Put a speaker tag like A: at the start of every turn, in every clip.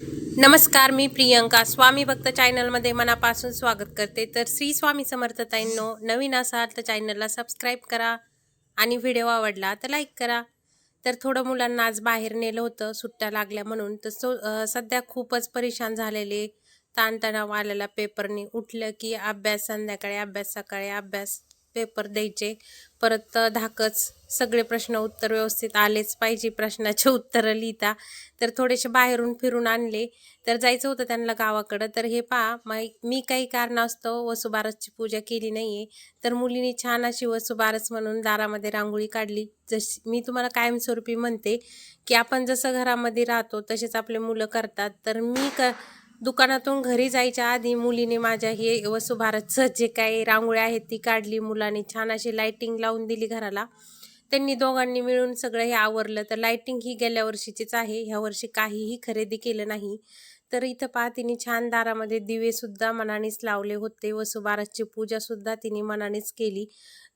A: नमस्कार मी प्रियंका. स्वामी भक्त चॅनलमध्ये मनापासून स्वागत करते. तर श्री स्वामी समर्थताईंनो नवीन असाल तर चॅनलला सबस्क्राईब करा आणि व्हिडिओ आवडला तर लाईक करा. तर थोडं मुलांना आज बाहेर नेलं होतं सुट्ट्या लागल्या म्हणून. तर सो सध्या खूपच परेशान झालेले ताणतणाव आलेला पेपरने. उठलं की अभ्यास संध्याकाळी अभ्यास सकाळी अभ्यास. पेपर द्यायचे. परत धाकच सगळे प्रश्न उत्तर व्यवस्थित आलेच पाहिजे. प्रश्नाचे उत्तरं लिहिता. तर थोडेसे बाहेरून फिरून आणले. तर जायचं होतं त्यांना गावाकडं. तर हे पहा मा मी काही कारणास्तव वसुबारसची पूजा केली नाही आहे तर मुलीने छान अशी वसुबारस म्हणून दारामध्ये रांगोळी काढली. जशी मी तुम्हाला कायमस्वरूपी म्हणते की आपण जसं घरामध्ये राहतो तसेच आपले मुलं करतात. तर मी क दुकानातून घरी जायच्या आधी मुलीने माझ्या हे वसुभारतचं जे काही रांगोळी आहेत ती काढली मुलाने छान अशी लाईटिंग लावून दिली घराला. त्यांनी दोघांनी मिळून सगळं हे आवरलं. तर लाईटिंग ही गेल्या वर्षीचीच आहे. ह्या वर्षी काहीही खरेदी केलं नाही. तर इथं पहा तिने छान दारामध्ये दिवेसुद्धा मनानेच लावले होते वसुबारसची पूजा पूजासुद्धा तिने मनानेच केली.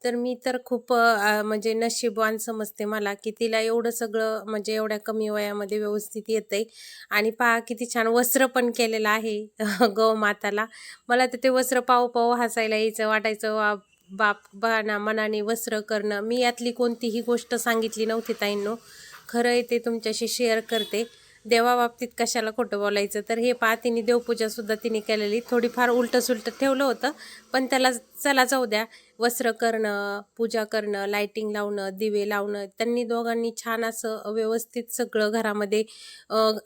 A: तर मी तर खूप म्हणजे नशीबवान समजते मला की तिला एवढं सगळं म्हणजे एवढ्या कमी वयामध्ये व्यवस्थित येते आणि पहा किती छान वस्त्र पण केलेलं आहे गौमाताला मला तर ते वस्त्र पाहू पाहू हसायला यायचं वाटायचं वा बाप बाना मनाने वस्त्र करणं. मी यातली कोणतीही गोष्ट सांगितली नव्हती ताईंनो. खरं आहे ते तुमच्याशी शेअर करते. देवाबाबतीत कशाला खोटं बोलायचं? तर हे पहा तिने देवपूजासुद्धा तिने केलेली. थोडीफार उलटं सुलटं ठेवलं होतं पण त्याला चला जाऊ द्या. वस्त्र करणं पूजा करणं लाईटिंग लावणं दिवे लावणं त्यांनी दोघांनी छान असं व्यवस्थित सगळं घरामध्ये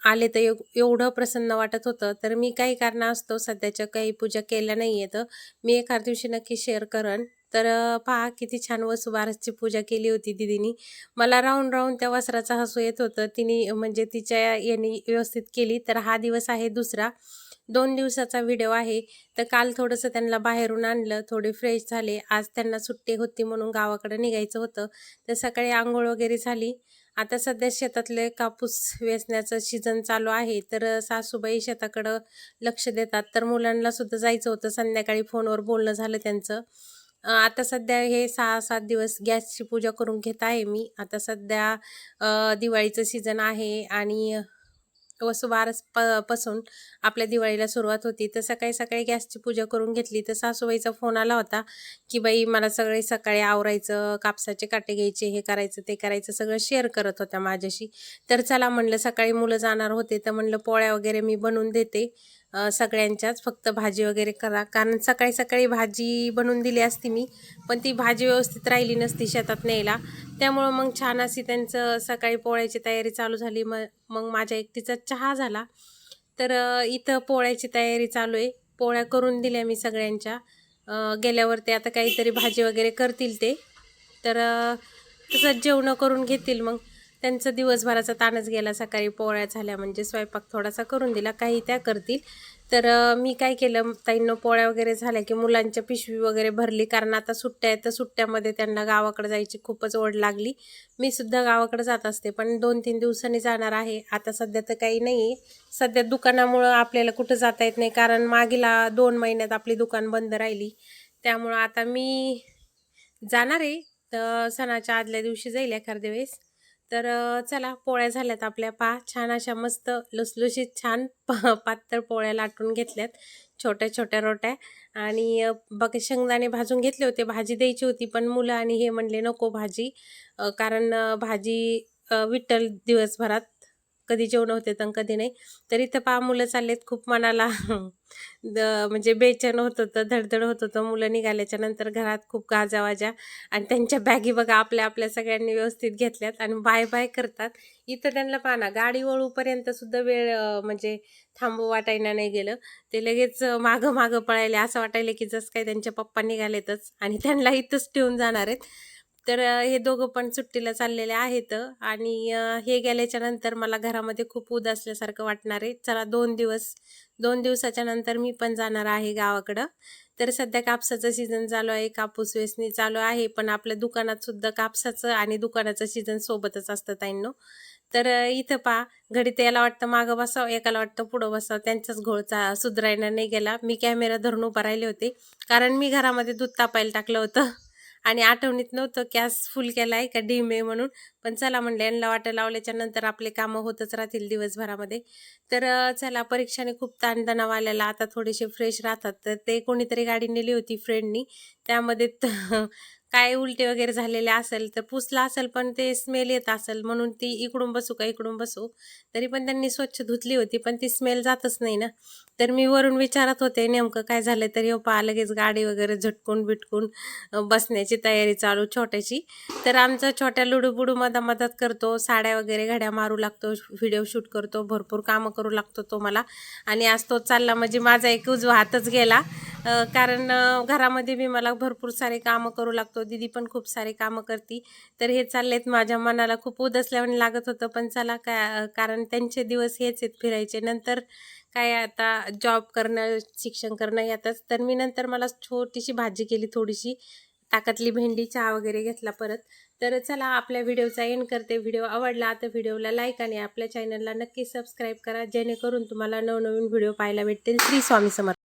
A: आले तर एवढं प्रसन्न वाटत होतं. तर मी काही कारणास्तव सध्याच्या काही पूजा केल्या नाही आहेत मी एखाद दिवशी नक्की शेअर करेन तर पहा किती छान वसुबारसची पूजा केली होती दिदीनी. मला राहून राहून त्या वस्त्राचा हसू येत होतं. तिने म्हणजे तिच्या यांनी व्यवस्थित केली. तर हा दिवस आहे दुसरा. दोन दिवसाचा व्हिडिओ आहे. तर काल थोडंसं त्यांना बाहेरून आणलं. थोडे फ्रेश झाले. आज त्यांना सुट्टी होती म्हणून गावाकडे निघायचं होतं. तर सकाळी आंघोळ वगैरे झाली. आता सध्या शेतातले कापूस वेचण्याचं सीझन चालू आहे. तर सासूबाई शेताकडं लक्ष देतात. तर मुलांना सुद्धा जायचं होतं. संध्याकाळी फोनवर बोलणं झालं त्यांचं. आता सध्या हे सहा सात दिवस गॅसची पूजा करून घेत आहे मी. आता सध्या दिवाळीचं सीझन आहे आणि वसुबारस प पासून आपल्या दिवाळीला सुरुवात होती. तर सकाळी सकाळी गॅसची पूजा करून घेतली. तर सासूबाईचा फोन आला होता की बाई मला सगळे सकाळी आवरायचं कापसाचे काटे घ्यायचे हे करायचं ते करायचं सगळं शेअर करत होत्या माझ्याशी. तर चला म्हणलं सकाळी मुलं जाणार होते तर म्हणलं पोळ्या वगैरे मी बनवून देते. सगळ्यांच्याच. फक्त भाजी वगैरे करा. कारण सकाळी सकाळी भाजी बनवून दिली असती मी पण ती भाजी व्यवस्थित राहिली नसती शेतात न्यायला. त्यामुळं मग छान अशी त्यांचं सकाळी पोळ्याची तयारी चालू झाली. मग मग माझ्या एकटीचा चहा झाला. तर इथं पोळ्याची तयारी चालू आहे. पोळ्या करून दिल्या मी सगळ्यांच्या. गेल्यावर ते आता काहीतरी भाजी वगैरे करतील ते. तर तसंच जेवणं करून घेतील मग. त्यांचं दिवसभराचा ताणच गेला सकाळी पोळ्या झाल्या म्हणजे स्वयंपाक थोडासा करून दिला काही त्या करतील. तर मी काय केलं ताईंनं पोळ्या वगैरे झाल्या की मुलांच्या पिशवी वगैरे भरली कारण आता सुट्ट्या आहेत तर सुट्ट्यामध्ये त्यांना गावाकडे जायची खूपच ओढ लागली. मी सुद्धा गावाकडे जात असते पण दोन तीन दिवसांनी जाणार आहे. आता सध्या तर काही नाही आहे सध्या दुकानामुळं आपल्याला कुठं जाता येत नाही कारण मागीला दोन महिन्यात आपली दुकान बंद राहिली. त्यामुळं आता मी जाणार आहे. तर सणाच्या आदल्या दिवशी जाईल एखाद्या वेळेस. तर चला पोळ्या झाल्यात आपल्या पा. छान अशा मस्त लुसलुशीत छान प- पातळ पोळ्या लाटून घेतल्यात. छोट्या छोट्या रोट्या. आणि बघ शेंगदाणे भाजून घेतले होते. भाजी द्यायची होती पण मुलं आणि हे म्हणले नको भाजी. कारण भाजी विठ्ठल दिवसभरात कधी जेवण होते तर कधी नाही. तर इथं पहा मुलं चाललेत खूप मनाला. द म्हणजे बेचैन होत होतं धडधड होत होतं. मुलं निघाल्याच्या नंतर घरात खूप गाजावाजा आणि त्यांच्या बॅगी बघा आपल्या आपल्या सगळ्यांनी व्यवस्थित घेतल्यात आणि बाय बाय करतात. इथं त्यांना पाना गाडी वळूपर्यंत सुद्धा वेळ म्हणजे थांबू वाटायला नाही गेलं. ते लगेच मागं मागं पळायले. असं वाटायलं की जसं काही त्यांच्या पप्पा निघालेतच आणि त्यांना इथंच ठेवून जाणार आहेत. तर हे दोघं पण सुट्टीला चाललेले आहेत आणि हे गेल्याच्यानंतर मला घरामध्ये खूप उदासल्यासारखं वाटणार आहे. चला दोन दिवस दोन दिवसाच्या नंतर मी पण जाणार आहे गावाकडं. तर सध्या कापसाचं सीझन चालू आहे कापूस वेचणी चालू आहे पण आपल्या दुकानात सुद्धा कापसाचं आणि दुकानाचं सीझन सोबतच असतं ताईंनो. तर इथं पहा घडीत त्याला वाटतं मागं बसावं एकाला वाटतं पुढं बसावं त्यांचाच घोळचा सुधरायला नाही गेला. मी कॅमेरा धरून उभा राहिले होते कारण मी घरामध्ये दूध तापायला टाकलं होतं. आणि आठवणीत नव्हतं गॅस फुल केला आहे का डीम आहे म्हणून. पण चला म्हणलं यांना वाटं लावल्याच्या नंतर आपले कामं होतच राहतील दिवसभरामध्ये. तर चला परीक्षाने खूप ताणतणाव आलेला. आता थोडेसे फ्रेश राहतात. तर ते कोणीतरी गाडी नेली होती फ्रेंडनी त्यामध्ये तर काय उलटे वगैरे झालेले असेल तर पुसला असेल पण ते स्मेल येत असेल म्हणून ती इकडून बसू का इकडून बसू. तरी पण त्यांनी स्वच्छ धुतली होती पण ती स्मेल जातच नाही ना. तर मी वरून विचारत होते नेमकं काय झालं तरी येऊ पहा लगेच गाडी वगैरे झटकून बिटकून बसण्याची तयारी चालू छोट्याची. तर आमचा छोट्या लुडू बुडू मदत करतो साड्या वगैरे घड्या मारू लागतो व्हिडिओ शूट करतो भरपूर कामं करू लागतो तो मला. आणि आज तो चालला म्हणजे माझा एक उजवा हातच गेला. कारण घरामध्ये बी मला भरपूर सारे कामं करू लागतो. दिदी पण खूप सारे कामं करती. तर हे चाललेत. माझ्या मनाला खूप उदसल्यावाने लागत होतं. पण चला का कारण त्यांचे दिवस हेच आहेत फिरायचे. नंतर काय आता जॉब करणं शिक्षण करणं यातच. तर मी नंतर मला छोटीशी भाजी केली थोडीशी. ताकातली भेंडी चहा वगैरे घेतला परत. तर चला आपल्या व्हिडिओचा एंड करते. व्हिडिओ आवडला तर व्हिडिओला लाईक आणि आपल्या चॅनलला नक्की सबस्क्राईब करा. जेणेकरून तुम्हाला नवनवीन व्हिडिओ पाहायला भेटतील. श्री स्वामी समर्थ.